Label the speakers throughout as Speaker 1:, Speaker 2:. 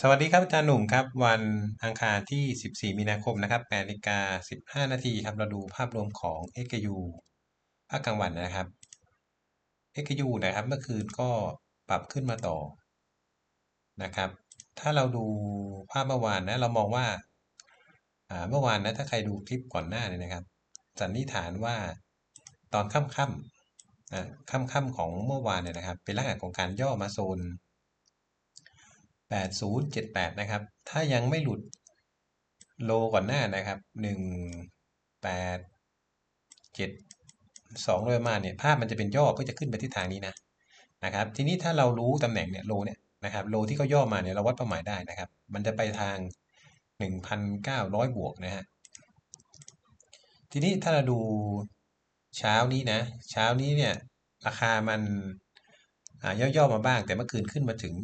Speaker 1: สวัสดีครับอาจารย์หนุ่มครับ วันอังคารที่ 14 มีนาคมนะครับ8นาฬิกา15 นาทีครับเราดูภาพรวมของ XU ภาคกลางวันนะครับ XU นะครับเมื่อคืนก็ปรับขึ้นมาต่อนะครับ ถ้าเราดูภาพเมื่อวานนะเรามองว่าเมื่อวานนะถ้าใครดูคลิปก่อนหน้าเนี่ยนะครับสันนิษฐานว่าตอนค่ำๆค่ำๆของเมื่อวานเนี่ยนะครับ เป็นลักษณะของการย่อมาโซน 8078 นะครับ ถ้ายังไม่หลุดโลก่อนหน้านะครับ 1 8 7 2โดยมาเนี่ยภาพมันจะเป็นย่อเพื่อจะขึ้นไปทิศทางนี้นะนะครับ ทีนี้ถ้าเรารู้ตำแหน่งเนี่ยโลเนี่ยนะครับโลที่เขาย่อมาเนี่ยเราวัดเป้าหมายได้นะครับ มันจะไปทาง 1,900 บวกนะฮะทีนี้ถ้าเราดูเช้านี้นะ เช้านี้เนี่ยราคามัน ย่อๆมาบ้าง แต่เมื่อคืนขึ้นมาถึง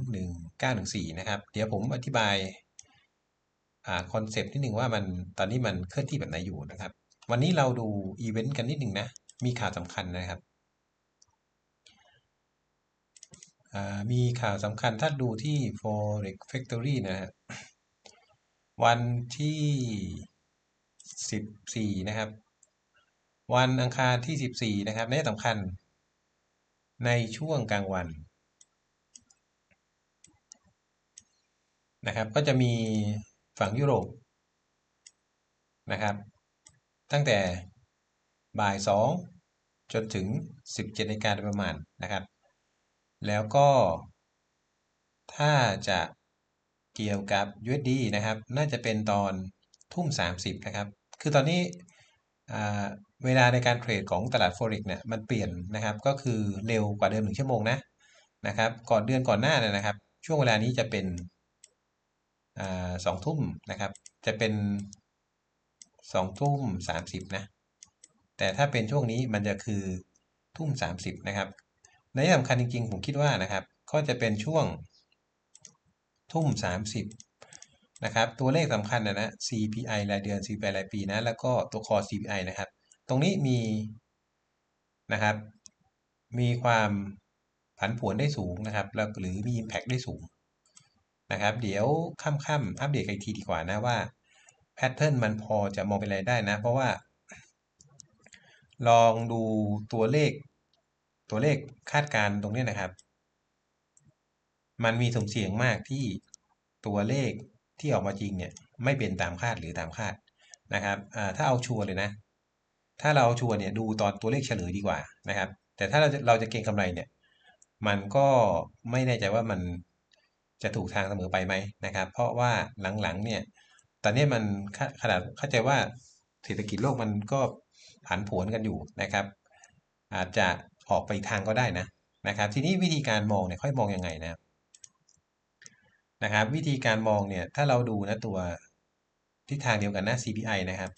Speaker 1: 1914 นะครับ เดี๋ยวผมอธิบายคอนเซปต์นิดหนึ่งว่ามันตอนนี้มันเคลื่อนที่แบบไหนอยู่นะครับ วันนี้เราดูอีเวนต์กันนิดหนึ่งนะ มีข่าวสำคัญนะครับมีข่าวสำคัญถ้าดูที่ Forex Factory นะฮะวันที่ 14 นะครับ วันอังคารที่ 14 นะครับนี่สำคัญ ในช่วงกลางวันนะครับ ก็จะมีฝั่งยุโรปนะครับ ตั้งแต่บ่ายสองจนถึง 17นาฬิกาโดยประมาณนะครับ แล้วก็ ถ้าจะเกี่ยวกับ USD นะครับ น่าจะเป็นตอนทุ่ม 30 นะครับ คือตอนนี้ เวลาในการเทรดของตลาด Forex เนี่ยมันเปลี่ยนนะครับ ก็คือเร็วกว่าเดิมหนึ่งชั่วโมงนะนะครับ ก่อนเดือนก่อนหน้าเนี่ยนะครับ ช่วงเวลานี้จะเป็นสองทุ่มนะครับ จะเป็นสองทุ่มสามสิบนะ แต่ถ้าเป็นช่วงนี้มันจะคือทุ่มสามสิบนะครับในสำคัญจริงๆ ผมคิดว่านะครับ ก็จะเป็นช่วงทุ่มสามสิบ นะครับ ตัวเลขสำคัญนะนะ CPI รายเดือน CPI รายปีนะ แล้วก็ตัวคอ CPI นะครับ ตรงนี้มีนะครับ มีความผันผวนได้สูงนะครับแล้วหรือมี Impact ได้สูงนะครับ เดี๋ยวค่ำๆอัปเดตอีกทีดีกว่านะว่าแพทเทิร์นมันพอจะมองเป็นอะไรได้นะ เพราะว่า ลองดูตัวเลข ตัวเลขคาดการตรงนี้นะครับ มันมีสมเสียงมากที่ตัวเลข ที่ออกมาจริงเนี่ยไม่เป็นตามคาดหรือตามคาดนะครับถ้าเอาชัวร์เลยนะ ถ้าเราเอาชัวร์เนี่ยดูตอนตัวเลขเฉลยดีกว่านะครับ แต่ถ้าเราจะเราจะเก็งกำไรเนี่ย มันก็ไม่แน่ใจว่ามันจะถูกทางเสมอไปไหมนะครับ เพราะว่าหลังๆเนี่ย ตอนนี้มันขนาดเข้าใจว่าเศรษฐกิจโลกมันก็ผันผวนกันอยู่นะครับ อาจจะออกไปทางก็ได้นะนะครับ ทีนี้วิธีการมองเนี่ยค่อยมองยังไงนะ นะครับ วิธีการมองเนี่ยถ้าเราดูนะตัวทิศทางเดียวกันนะ CPI นะครับ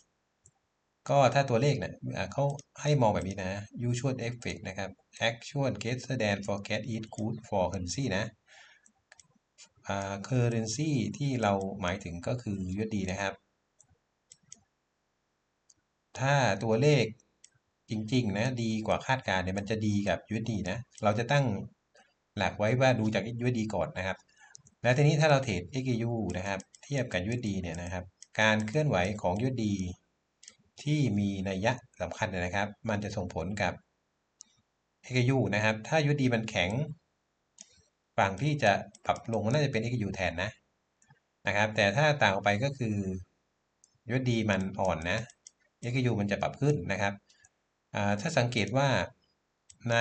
Speaker 1: ก็ถ้าตัวเลขเนี่ยเขาให้มองแบบนี้นะ usual effect นะครับ actual greater than forecast is good for currency นะ currency ที่เราหมายถึงก็คือ USD นะครับ ถ้าตัวเลขจริงๆนะดีกว่าคาดการเนี่ยมันจะดีกับ USD นะ เราจะตั้งหลักไว้ว่าดูจาก USD ก่อนนะครับ แล้วทีนี้ถ้าเราเทรด XU นะครับ เทียบกับ USD เนี่ยนะครับ การเคลื่อนไหวของ USD ที่มีนัยยะสำคัญนะครับ มันจะส่งผลกับ XU นะครับ ถ้า USD มันแข็ง ฝั่งที่จะปรับลงน่าจะเป็น XU แทนนะนะครับ แต่ถ้าต่างออกไปก็คือ USD มันอ่อนนะ XU มันจะปรับขึ้นนะครับ ถ้าสังเกตว่าใน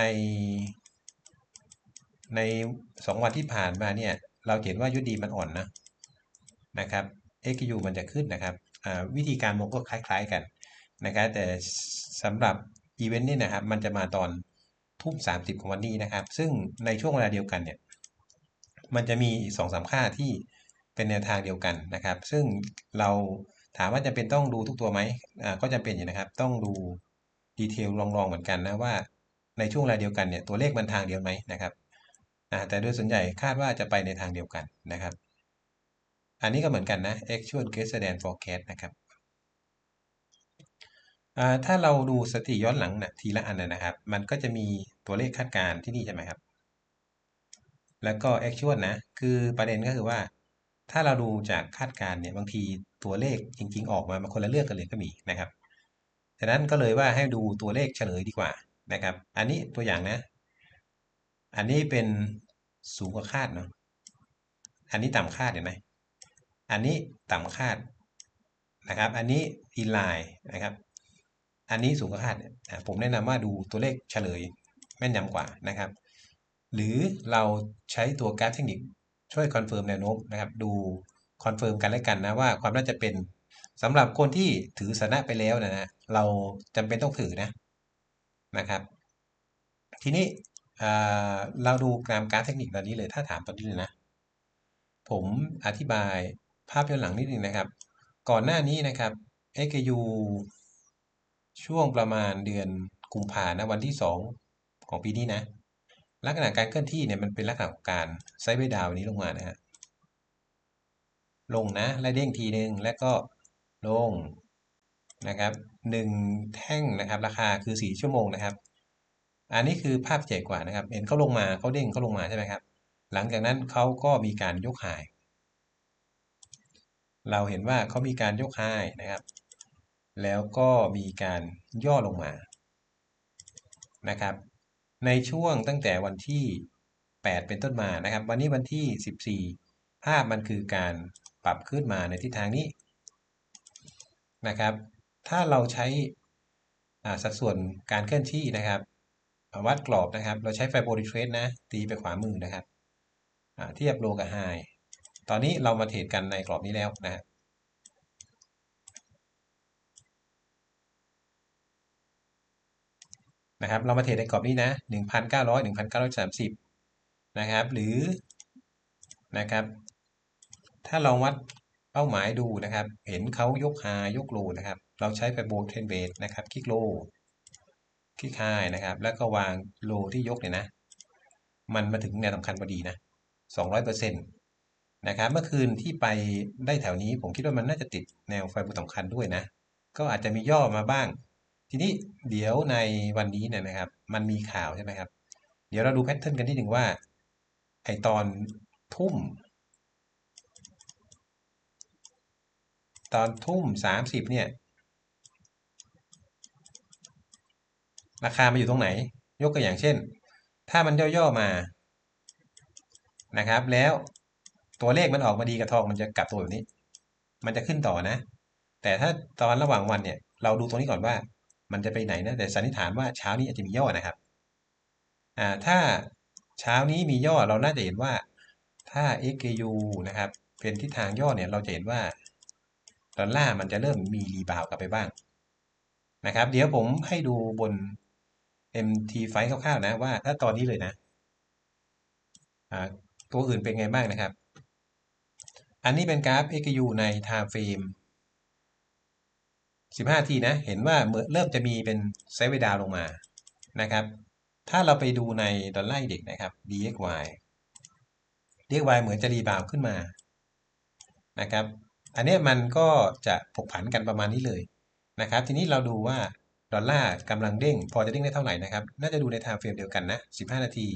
Speaker 1: ใน 2 วันที่ผ่านมาเนี่ย เราเห็นว่า USD มันอ่อนนะนะครับ XU มันจะขึ้นนะครับวิธีการมองก็คล้าย ๆกันนะครับแต่สำหรับอีเวนต์นี่นะครับมันจะมาตอนทุ่ม 30 ของวันนี้นะครับ ซึ่งในช่วงเวลาเดียวกันเนี่ยมันจะมีสองสามค่าที่เป็นแนวทางเดียวกันนะครับ ซึ่งเราถามว่าจะเป็นต้องดูทุกตัวไหมก็จำเป็นอยู่นะครับ ต้องดูดีเทลลองๆเหมือนกันนะว่าในช่วงเวลาเดียวกันเนี่ยตัวเลขมันทางเดียวไหมนะครับ แต่โดยส่วนใหญ่คาดว่าจะไปในทางเดียวกันนะครับ อันนี้ก็เหมือนกันนะ actual greater than forecast นะครับถ้าเราดูสถิติย้อนหลังนะทีละอันนะครับ มันก็จะมีตัวเลขคาดการณ์ที่นี่ใช่ไหมครับ แล้วก็ actual นะ คือประเด็นก็คือว่า ถ้าเราดูจากคาดการณ์เนี่ยบางทีตัวเลขจริง ๆ ออกมามันคนละเรื่องกันเลยก็มีนะครับฉะนั้นก็เลยว่าให้ดูตัวเลขเฉลยดีกว่านะครับ อันนี้ตัวอย่างนะ อันนี้เป็น สูงกว่าคาดเนาะอันนี้ต่ำคาดเห็นไหมอันนี้ต่ำคาดนะครับ อันนี้อินไลน์นะครับ อันนี้สูงกว่าคาดเนี่ยผมแนะนำว่าดูตัวเลขเฉลยแม่นยำกว่านะครับ หรือเราใช้ตัวกราฟเทคนิคช่วยคอนเฟิร์มแนวโน้มนะครับ ดูคอนเฟิร์มกันและกันนะว่าความน่าจะเป็นสำหรับคนที่ถือสนะไปแล้วนะนะเราจำเป็นต้องถือนะนะครับ ทีนี้ เราดูกราฟกาฟเทคนิคตอนนี้เลยถ้าถามตอนนี้เลยนะ ผมอธิบายภาพย้อนหลังนิดนึงนะครับ ก่อนหน้านี้นะครับ XKU ช่วงประมาณเดือนกุมภานะวันที่ 2 ของปีนี้นะ ลักษณะการเคลื่อนที่เนี่ยมันเป็นลักษณะของการไซด์เวดาวนี้ลงมานะฮะลงนะแล้วเด้งทีนึงแล้วก็ลงนะครับหนึ่งแท่งนะครับ ราคาคือสี่ชั่วโมงนะครับ อันนี้คือภาพใหญ่กว่านะครับ เห็นเขาลงมาเขาเด้งเขาลงมาใช่ไหมครับ หลังจากนั้นเขาก็มีการยกหาย เราเห็นว่าเขามีการยกหายนะครับ แล้วก็มีการย่อลงมานะครับ ในช่วงตั้งแต่วันที่ 8 เป็นต้นมานะครับ วันนี้วันที่ 14 ภาพมันคือการปรับขึ้นมาในทิศทางนี้นะครับ ถ้าเราใช้สัดส่วนการเคลื่อนที่นะครับ วัดกรอบนะครับ เราใช้ไฟโบริเทรสนะ ตีไปขวามือนะครับเทียบโลกับไฮตอนนี้เรามาเทรดกันในกรอบนี้แล้วนะครับนะครับ เรามาเทรดในกรอบนี้นะ 1,900 1,930 นะครับ หรือนะครับ ถ้าเราวัดเป้าหมายดูนะครับ เห็นเขายกหายกโลนะครับ เราใช้ไปโบเทนเบสนะครับ คลิกโล คลิกไฮนะครับ แล้วก็วางโลที่ยกเนี่ยนะ มันมาถึงแนวสำคัญพอดีนะ200%นะครับ เมื่อคืนที่ไปได้แถวนี้ผมคิดว่ามันน่าจะติดแนวไฟบุสำคัญด้วยนะ ก็อาจจะมีย่อมาบ้าง ทีนี้เดี๋ยวในวันนี้เนี่ยนะครับ มันมีข่าวใช่ไหมครับ เดี๋ยวเราดูแพทเทิร์นกันที่หนึ่งว่า ไอตอนทุ่ม ตอนทุ่มสามสิบเนี่ย ราคามาอยู่ตรงไหน ยกตัวอย่างเช่น ถ้ามันย่อๆมานะครับ แล้วตัวเลขมันออกมาดีกับทองมันจะกลับตัวแบบนี้ มันจะขึ้นต่อนะ แต่ถ้าตอนระหว่างวันเนี่ย เราดูตรงนี้ก่อนว่า มันจะไปไหนนะ แต่สันนิษฐานว่าเช้านี้อาจจะมีย่อนะครับอ่าถ้าเช้านี้มีย่อเราน่าจะเห็นว่าถ้า XKU นะครับ เป็นทิศทางย่อเนี่ยเราจะเห็นว่าดอลลาร์มันจะเริ่มมีรีบาวกลับไปบ้างนะครับ เดี๋ยวผมให้ดูบน MT ไฟคร่าวๆนะว่าถ้าตอนนี้เลยนะตัวอื่นเป็นไงบ้างนะครับ อันนี้เป็นกราฟ XU ใน time frame 15 ทีนะ เห็นว่าเริ่มจะมีเป็นไซด์เวดาวลงมานะครับ ถ้าเราไปดูในดอลลาร์เด็กนะครับ DXY DXY เหมือนจะรีบาวขึ้นมานะครับ อันนี้มันก็จะผกผันกันประมาณนี้เลยนะครับ ทีนี้เราดูว่า ดอลลาร์กำลังเด้ง พอจะเด้งได้เท่าไหร่นะครับ น่าจะดูในไทม์เฟรมเดียวกันนะ 15 นาที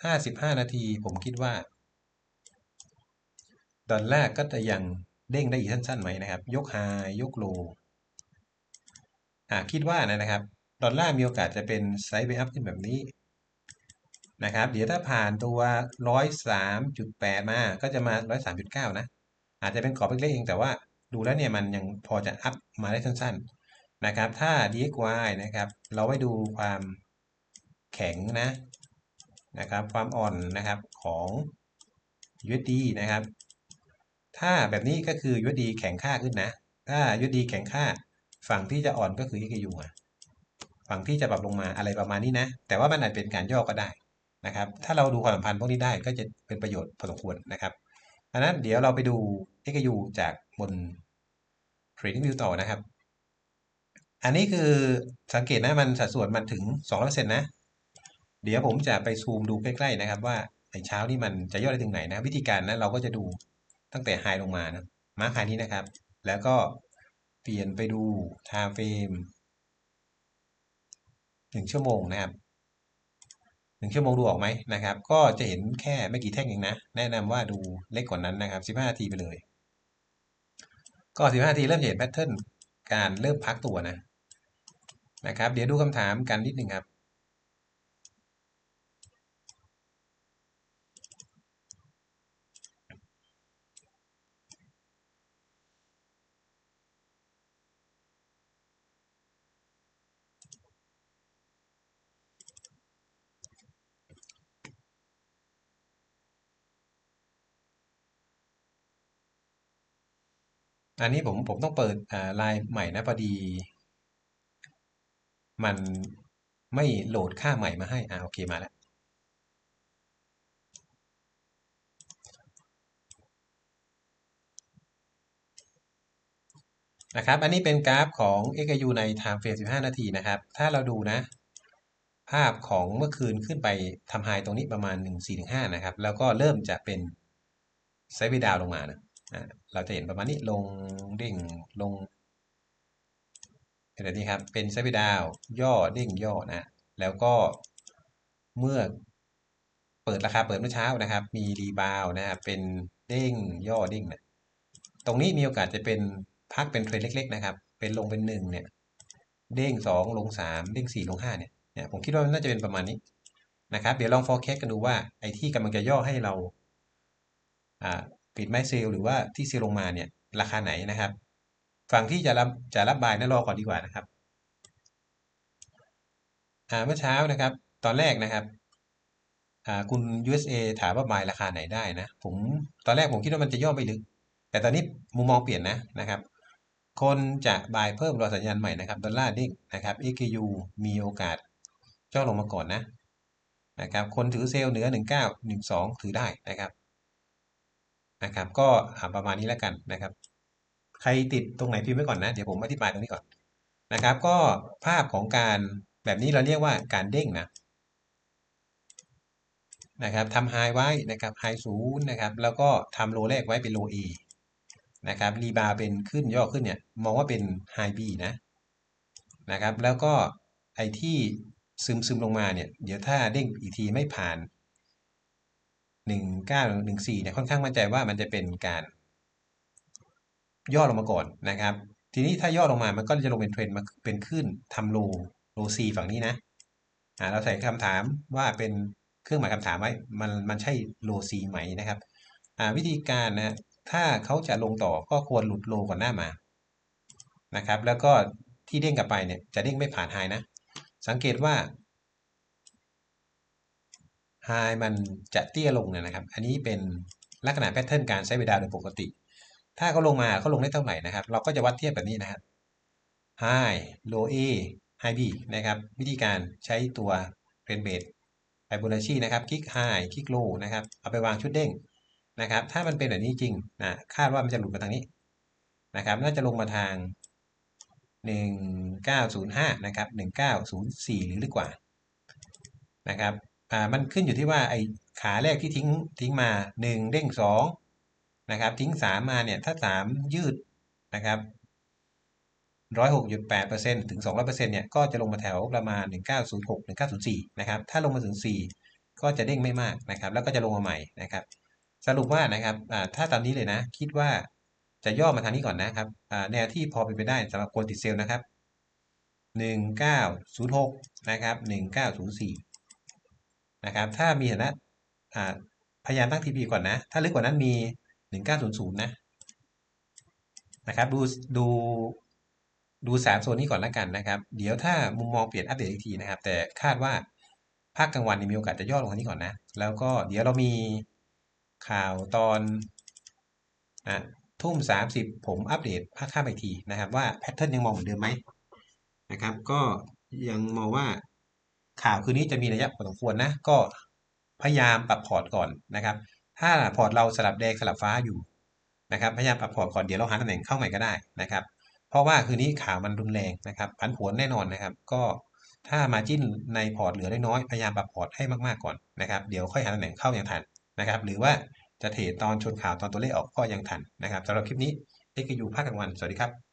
Speaker 1: ถ้า 15 นาทีผมคิดว่า ดอลลาร์ก็จะยังเด้งได้อีกสั้นๆไหมนะครับ ยกไฮยกโลอ่าคิดว่านะครับ ดอลลาร์มีโอกาสจะเป็นไซด์เบอัพขึ้นแบบนี้นะครับ เดี๋ยวถ้าผ่านตัว 103.8 มาก็จะมา 103.9 นะ อาจจะเป็นกรอบเล็กๆเองแต่ว่าดูแล้วเนี่ยมันยังพอจะอัพมาได้สั้นๆ นะครับถ้า DXY นะครับเราไว้ดูความแข็งนะนะครับความอ่อนนะครับของ USD นะครับ ถ้าแบบนี้ก็คือ USD แข็งค่าขึ้นนะ ถ้า USD แข็งค่า ฝั่งที่จะอ่อนก็คือ XU ฝั่งที่จะปรับลงมาอะไรประมาณนี้นะ แต่ว่ามันอาจเป็นการย่อก็ได้นะครับ ถ้าเราดูความสัมพันธ์พวกนี้ได้ก็จะเป็นประโยชน์พอสมควรนะครับอันนั้นเดี๋ยวเราไปดู XU จากบน TradingView ต่อนะครับ อันนี้คือสังเกตนะมันสัดส่วนมันถึง200%นะ เดี๋ยวผมจะไปซูมดูใกล้ๆนะครับว่าในเช้านี่มันจะย่อได้ถึงไหนนะ วิธีการนะเราก็จะดูตั้งแต่ไฮลงมานะมาร์คไฮนี้นะครับ แล้วก็เปลี่ยนไปดู time frame 1ชั่วโมงนะครับหนึ่งชั่วโมงดูออกไหมนะครับ ก็จะเห็นแค่ไม่กี่แท่งเองนะ แนะนำว่าดูเล็กกว่านั้นนะครับ15นาทีไปเลย ก็15นาทีเริ่มเห็นแพทเทิร์นการเริ่มพักตัวนะ นะครับ เดี๋ยวดูคำถามกันนิดหนึ่งครับ อันนี้ผมผมต้องเปิดอ่าไลน์ใหม่นะพอดี มันไม่โหลดค่าใหม่มาให้ อ่าโอเคมาแล้ว นะครับ อันนี้เป็นกราฟของ XAU ใน time frame 15 นาทีนะครับ ถ้าเราดูนะ ภาพของเมื่อคืนขึ้นไปทำไฮตรงนี้ประมาณ 1-4-5 นะครับ แล้วก็เริ่มจะเป็นไซด์เวดาวลงมานะเราจะเห็นประมาณนี้ลงเด้งลง เป็นแบบนี้ครับ เป็นไซด์ดาว ย่อเด้งย่อนะ แล้วก็เมื่อเปิดราคาเปิดเมื่อเช้านะครับ มีรีบาวนะครับเป็นเด้งย่อเด้งนะตรงนี้มีโอกาสจะเป็นพักเป็นเทรนเล็ก ๆ นะครับ เป็นลงเป็นหนึ่งเนี่ย เด้งสองลงสามเด้งสี่ลงห้าเนี่ยเนี่ย ผมคิดว่าน่าจะเป็นประมาณนี้นะครับ เดี๋ยวลอง forecast กันดูว่าไอ้ที่กำลังจะย่อให้เราอ่าปิดไม้เซลหรือว่าที่เซลลงมาเนี่ยราคาไหนนะครับ ฝั่งที่จะรับจะรับบายนะรอก่อนดีกว่านะครับเมื่อเช้านะครับ ตอนแรกนะครับคุณ USA ถามว่าบายราคาไหนได้นะ ผมตอนแรกผมคิดว่ามันจะย่อไปลึก แต่ตอนนี้มุมมองเปลี่ยนนะนะครับ คนจะบายเพิ่มรอสัญญาณใหม่นะครับดอลลาร์ดิ้งนะครับ XKU มีโอกาสย่อลงมาก่อนนะนะครับ คนถือเซลล์เหนือ 19 12 ถือได้นะครับนะครับ ก็ประมาณนี้แล้วกันนะครับ ใครติดตรงไหนพิมพ์ไว้ก่อนนะ เดี๋ยวผมอธิบายตรงนี้ก่อนนะครับ ก็ภาพของการแบบนี้เราเรียกว่าการเด้งนะนะครับทำไฮไว้นะครับไฮศูนย์นะครับ แล้วก็ทำโลแรกไว้เป็นโลเอนะครับรีบาเป็นขึ้นย่อขึ้นเนี่ย มองว่าเป็นไฮบีนะนะครับ แล้วก็ไอที่ซึมซึมลงมาเนี่ย เดี๋ยวถ้าเด้งอีกทีไม่ผ่านหนึ่งเก้าหนึ่งสี่เนี่ยค่อนข้างมั่นใจว่ามันจะเป็นการ ย่อลงมาก่อนนะครับ ทีนี้ถ้าย่อลงมามันก็จะลงเป็นเทรนมาเป็นขึ้นทำโลโลซีฝั่งนี้นะอ่าเราใส่คำถามว่าเป็นเครื่องหมายคำถามไว้มันมันใช่โลซีไหมนะครับอ่าวิธีการนะถ้าเขาจะลงต่อก็ควรหลุดโลก่อนหน้ามานะครับ แล้วก็ที่เด้งกลับไปเนี่ยจะเด้งไม่ผ่านไฮนะ สังเกตว่าไฮมันจะเตี้ยลงเนี่ยนะครับ อันนี้เป็นลักษณะแพทเทิร์นการใช้เวลาโดยปกติ ถ้าเขาลงมาเขาลงได้เท่าไหร่นะครับ เราก็จะวัดเทียบแบบนี้นะครับไฮโลเอไฮบีนะครับ วิธีการใช้ตัวเป็นเบสไฟโบนัชชีนะครับ คลิกไฮคลิกโลนะครับ เอาไปวางชุดเด้งนะครับ ถ้ามันเป็นแบบนี้จริงนะคาดว่ามันจะหลุดมาทางนี้นะครับ น่าจะลงมาทาง 1905 นะครับ 1904 หรือลึกกว่านะครับ อ่า มันขึ้นอยู่ที่ว่าไอ้ขาแรกที่ทิ้งทิ้งมา 1 เด้ง 2 นะครับ ทิ้ง3มาเนี่ยถ้า3ยืดนะครับ106.8%ถึง200%เนี่ยก็จะลงมาแถวประมาณ1906 1904นะครับถ้าลงมาถึง4ก็จะเด้งไม่มากนะครับ แล้วก็จะลงมาใหม่นะครับ สรุปว่านะครับถ้าตามนี้เลยนะ คิดว่าจะย่อมาทางนี้ก่อนนะครับแนวที่พอเป็นไปได้สำหรับคนติดเซลล์นะครับ1906นะครับ1904นะครับถ้ามีฐานะพยายามตั้ง TP ก่อนนะ ถ้าลึกกว่านั้นมี 1900นะนะครับดูดูดูสามโซนนี้ก่อนแล้วกันนะครับ เดี๋ยวถ้ามุมมองเปลี่ยนอัปเดตอีกทีนะครับ แต่คาดว่าภาคกลางวันมีโอกาสจะย่อลงทางนี้ก่อนนะ แล้วก็เดี๋ยวเรามีข่าวตอนอะทุ่มสามสิบผมอัปเดตภาคข้ามอีกทีนะครับ ว่าแพทเทิร์นยังมองเหมือนเดิมไหมนะครับ ก็ยังมองว่าข่าวคืนนี้จะมีระยะพอสมควรนะ ก็พยายามปรับพอร์ตก่อนนะครับ ถ้าพอร์ตเราสลับแดงสลับฟ้าอยู่นะครับพยายามปรับพอร์ตก่อนเดี๋ยวเราหาตำแหน่งเข้าใหม่ก็ได้นะครับ เพราะว่าคืนนี้ข่าวมันรุนแรงนะครับผันผวนแน่นอนนะครับ ก็ถ้ามาจิ้นในพอร์ตเหลือได้น้อยพยายามปรับพอร์ตให้มากๆก่อนนะครับ เดี๋ยวค่อยหาตำแหน่งเข้าอย่างทันนะครับ หรือว่าจะเทรดตอนชนข่าวตอนตัวเลขออกก็ยังทันนะครับสำหรับคลิปนี้เอ็กยูภาคกลางวันสวัสดีครับ